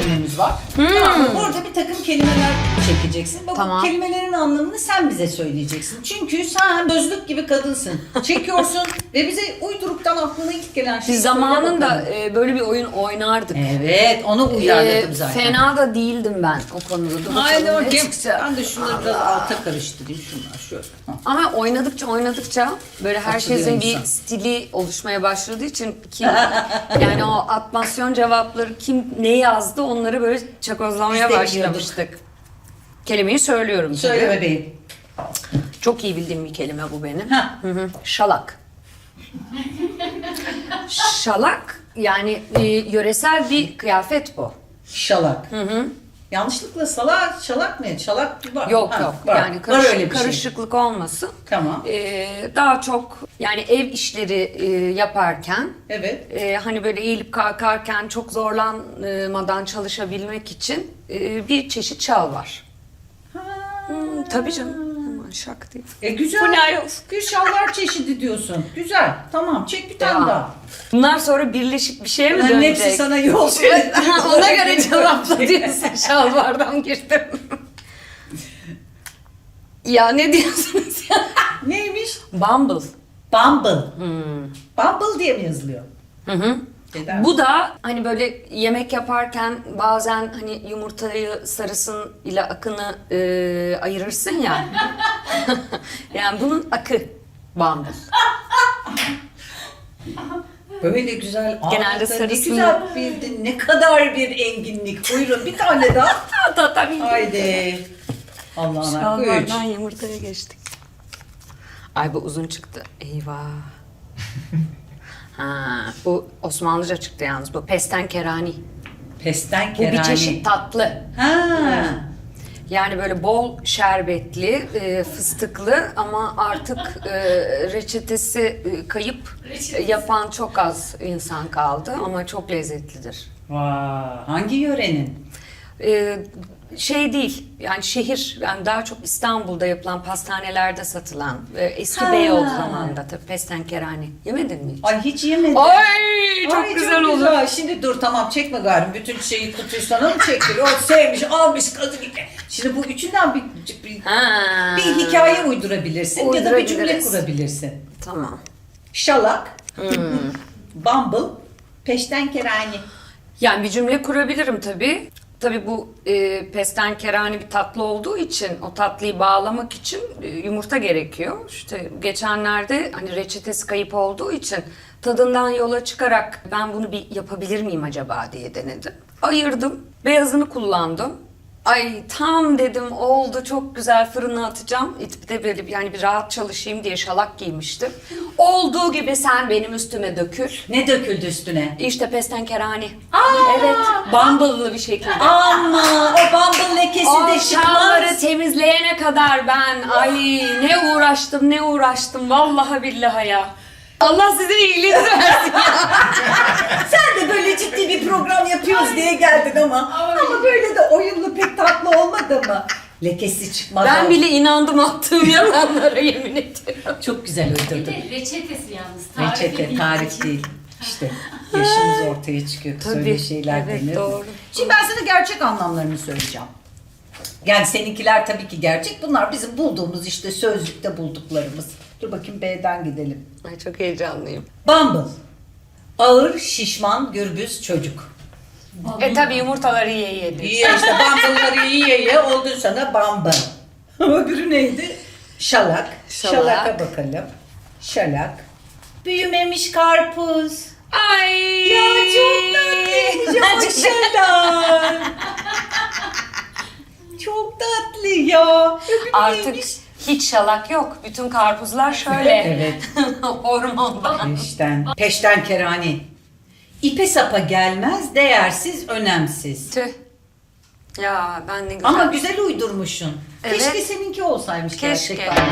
bölümümüz var. Tamam mı? Orada bir takım kelimeler çekeceksin. Bak, Tamam. Bu kelimelerin anlamını sen bize söyleyeceksin. Çünkü sen bözlük gibi kadınsın. Çekiyorsun ve bize uyduruktan aklına ilk gelen şeyi Biz söyle zamanında e, böyle bir oyun oynardık. Evet onu E, uyarladım zaten. fena da değildim ben o konuda. Dur Haydi bakalım ne bakayım. çıkacak. Ben de şunları biraz alta karıştırayım. Şunlar şöyle. Ama oynadıkça oynadıkça böyle herkesin bir insan. stili oluşmaya başladığı için kim yani o atmasyon cevapları kim ne yazdı onları böyle çakozlamaya Biz de başlamıştık. Kelimeyi söylüyorum. Söyle tabii. bebeğim. Çok iyi bildiğim bir kelime bu benim. Hı hı. Şalak. Şalak yani e, yöresel bir kıyafet bu. Şalak. Yanlışlıkla salak, şalak mı? Şalak var. Yok Ha, yok var. yani Var karışık, öyle bir şey. karışıklık olmasın. Tamam. Ee, daha çok yani ev işleri e, yaparken Evet. e, hani böyle eğilip kalkarken çok zorlanmadan çalışabilmek için e, bir çeşit şal var. Hmm, tabii canım. Hemen şak diye. E güzel. Bu ne ayol? Gülşahlar çeşidi diyorsun. Güzel. Tamam çek bir tane Devam. daha. Bunlar sonra birleşik bir şeye mi Bunların dönecek? hepsi sana yol. Ha, Ona göre cevapla diyorsun. Şalvardan girdim. ya ne diyorsunuz ya? Neymiş? Bumble. Bumble. Hmm. Bumble diye mi yazılıyor? Hı hı. Neden? Bu da hani böyle yemek yaparken bazen hani yumurtayı sarısın ile akını e, ayırırsın ya. yani bunun akı bumble. Böyle güzel. Genelde Aa, Ne sarısını- güzel bildin. Ne kadar bir enginlik. Buyurun bir tane daha. Hatta tabii. Haydi. Allah'ın hakkı üç. Şalvardan yumurtaya geçtik. Ay bu uzun çıktı. Eyvah. ha, bu Osmanlıca çıktı yalnız bu. Pesten kerani. Pesten Bu kerani. bir çeşit tatlı. Ha. Yani böyle bol şerbetli, e, fıstıklı ama artık e, reçetesi e, kayıp e, yapan çok az insan kaldı ama çok lezzetlidir. Vay. Hangi yörenin? E, şey değil, yani şehir, yani daha çok İstanbul'da yapılan pastanelerde satılan, e, eski Ha. Beyoğlu zamanında tabii pesten kerani. Yemedin mi hiç? Ay hiç yemedim. Ay, çok Ay, güzel olur. Şimdi dur tamam çekme gayrım. Bütün şeyi kutuyu sana mı çektiriyor? O sevmiş, almış kadın. Şimdi bu üçünden bir, bir, Ha. bir hikaye uydurabilirsin ya da bir cümle Uydurabiliriz. kurabilirsin. Tamam. Şalak, Hmm. Bumble, peşten kerani. Yani bir cümle kurabilirim tabii. Tabii bu e, pesten kerani bir tatlı olduğu için o tatlıyı bağlamak için e, yumurta gerekiyor. İşte geçenlerde hani reçetesi kayıp olduğu için tadından yola çıkarak ben bunu bir yapabilir miyim acaba diye denedim. Ayırdım, beyazını kullandım. Ay tam dedim oldu çok güzel fırına atacağım. Bir de böyle bir- yani bir rahat çalışayım diye şalak giymiştim. Olduğu gibi sen benim üstüme dökül. Ne döküldü üstüne? İşte pesten kerani. Evet, bumble'lı bir şekilde. Ama o Bumble lekesi de çıkmaz. temizleyene kadar ben ay ne uğraştım ne uğraştım vallahi billahi ya. Allah sizin iyiliğinizi versin. Sen de böyle ciddi bir program yapıyoruz diye geldin ama. Ama böyle de tatlı olmadı mı? Lekesi çıkmaz. ben bile inandım attığım yalanlara yemin ediyorum. Çok güzel Bir de reçetesi yalnız. Tarifi Reçete, değil. tarif değil. İşte yaşımız ortaya çıkıyor. kız Öyle şeyler evet, denir. doğru. Şimdi ben sana gerçek anlamlarını söyleyeceğim. Yani seninkiler tabii ki gerçek. Bunlar bizim bulduğumuz işte sözlükte bulduklarımız. Dur bakayım B'den gidelim. Ay çok heyecanlıyım. Bumble. Ağır, şişman, gürbüz çocuk. E tabi yumurtaları ye yedi. İyi işte bumble'ları yiye yiye oldun sana bumble. Öbürü neydi? Şalak. Şalak. Şalaka bakalım. Şalak. Büyümemiş karpuz. Ay. Ya çok tatlıymış o şalak. çok tatlı ya. Öbürü Artık neymiş? hiç şalak yok. Bütün karpuzlar şöyle. Evet. Hormondan. Peşten. Peşten kerani. İpe sapa gelmez, değersiz, önemsiz. Tüh. Ya ben ne güzel. Ama güzel uydurmuşsun. Evet. Keşke seninki olsaymış Keşke. gerçekten.